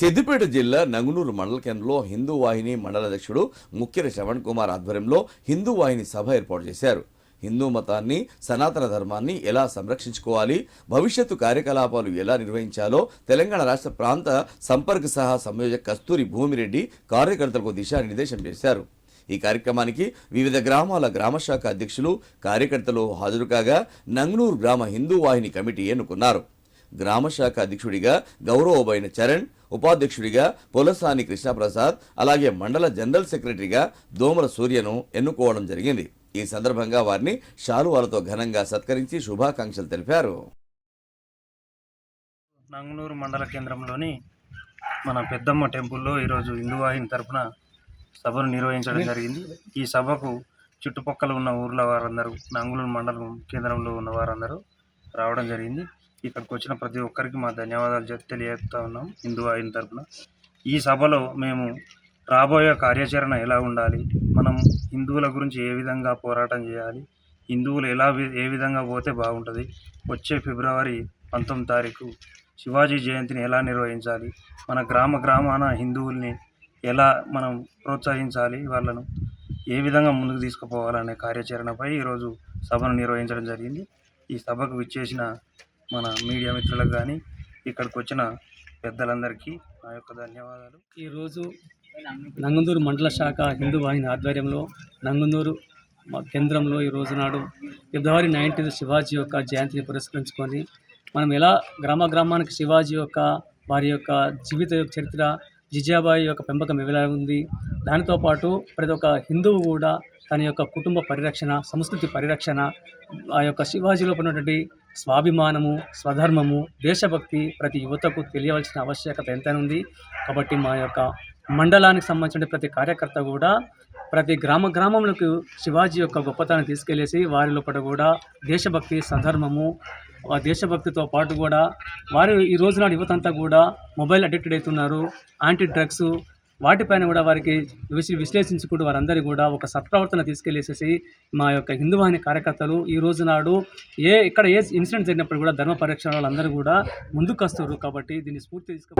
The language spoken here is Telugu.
సిద్దిపేట జిల్లా నంగునూరు మండల కేంద్రంలో హిందూ వాహిని మండల అధ్యక్షుడు ముఖ్యర శ్రవణ్ కుమార్ ఆధ్వర్యంలో హిందూ వాహిని సభ ఏర్పాటు చేశారు. హిందూ మతాన్ని సనాతన ధర్మాన్ని ఎలా సంరక్షించుకోవాలి భవిష్యత్తు కార్యకలాపాలు ఎలా నిర్వహించాలో తెలంగాణ రాష్ట్ర ప్రాంత సంపర్క సహా సంయోజక కస్తూరి భూమిరెడ్డి కార్యకర్తలకు దిశానిర్దేశం చేశారు. ఈ కార్యక్రమానికి వివిధ గ్రామాల గ్రామశాఖ అధ్యక్షులు కార్యకర్తలు హాజరు కాగా నంగనూరు గ్రామ హిందూ వాహిని కమిటీ ఎన్నుకున్నారు. గ్రామశాఖ అధ్యక్షుడిగా గౌరవబైన చరణ్ ఉపాధ్యక్షుడిగా పొలసాని కృష్ణప్రసాద్ అలాగే మండల జనరల్ సెక్రటరీగా దోమల సూర్యను ఎన్నుకోవడం జరిగింది. ఈ సందర్భంగా వారిని షాలువాలతో ఘనంగా సత్కరించి శుభాకాంక్షలు తెలిపారు. నంగునూరు మండల కేంద్రంలోని మన పెద్దమ్మ టెంపుల్లో ఈరోజు హిందూ వాహిని తరపున సభను నిర్వహించడం జరిగింది. ఈ సభకు చుట్టుపక్కల ఉన్న ఊర్ల వారందరూ నంగునూరు మండలం కేంద్రంలో ఉన్న వారందరూ రావడం జరిగింది. ఇక్కడికి వచ్చిన ప్రతి ఒక్కరికి మా ధన్యవాదాలు తెలియజేస్తా ఉన్నాం. హిందూ ఆయన తరపున. ఈ సభలో మేము రాబోయే కార్యాచరణ ఎలా ఉండాలి? మనం హిందువుల గురించి ఏ విధంగా పోరాటం చేయాలి? హిందువులు ఎలా ఏ విధంగా పోతే బాగుంటుంది? వచ్చే ఫిబ్రవరి పంతొమ్మిది తారీఖు శివాజీ జయంతిని ఎలా నిర్వహించాలి? మన గ్రామ గ్రామాన హిందువుల్ని ఎలా మనం ప్రోత్సహించాలి? వాళ్ళను ఏ విధంగా ముందుకు తీసుకుపోవాలనే కార్యాచరణపై ఈరోజు సభను నిర్వహించడం జరిగింది. ఈ సభకు విచ్చేసిన మన మీడియా మిత్రులకు కానీ ఇక్కడికి వచ్చిన పెద్దలందరికీ నా యొక్క ధన్యవాదాలు. ఈరోజు నంగుందూరు మండల శాఖ హిందూ వాహిని ఆధ్వర్యంలో నంగుందూరు కేంద్రంలో ఈ రోజు నాడు ఫిబ్రవరి నైన్టీన్త్ శివాజీ యొక్క జయంతిని పురస్కరించుకొని మనం ఎలా గ్రామ గ్రామానికి శివాజీ యొక్క వారి యొక్క జీవిత చరిత్ర జిజాబాయి యొక్క పెంపకం ఎలా ఉంది దానితో పాటు ప్రతి ఒక్క హిందువు కూడా తన యొక్క కుటుంబ పరిరక్షణ సంస్కృతి పరిరక్షణ ఆ యొక్క శివాజీలో ఉన్నటువంటి స్వాభిమానము స్వధర్మము దేశభక్తి ప్రతి యువతకు తెలియవలసిన ఆవశ్యకత ఎంతైనా ఉంది కాబట్టి మా యొక్క మండలానికి సంబంధించిన ప్రతి కార్యకర్త కూడా ప్రతి గ్రామ గ్రామంలోకి శివాజీ యొక్క గొప్పతనాన్ని తీసుకెళ్ళేసి వారి లోపల కూడా దేశభక్తి సధర్మము దేశభక్తితో పాటు కూడా వారు ఈ రోజునాడు యువతంతా కూడా మొబైల్ అడిక్టెడ్ అవుతున్నారు. యాంటీ డ్రగ్స్ వాటిపైన కూడా వారికి విశ్లే విశ్లేషించుకుంటూ వారందరూ కూడా ఒక సత్ప్రవర్తన తీసుకెళ్ళేసేసి మా యొక్క హిందువాహిని కార్యకర్తలు ఈ రోజు నాడు ఏ ఇక్కడ ఏ ఇన్సిడెంట్ జరిగినప్పుడు కూడా ధర్మ పరిరక్షణ వాళ్ళందరూ కూడా ముందుకు వస్తారు కాబట్టి దీన్ని స్ఫూర్తి తీసుకు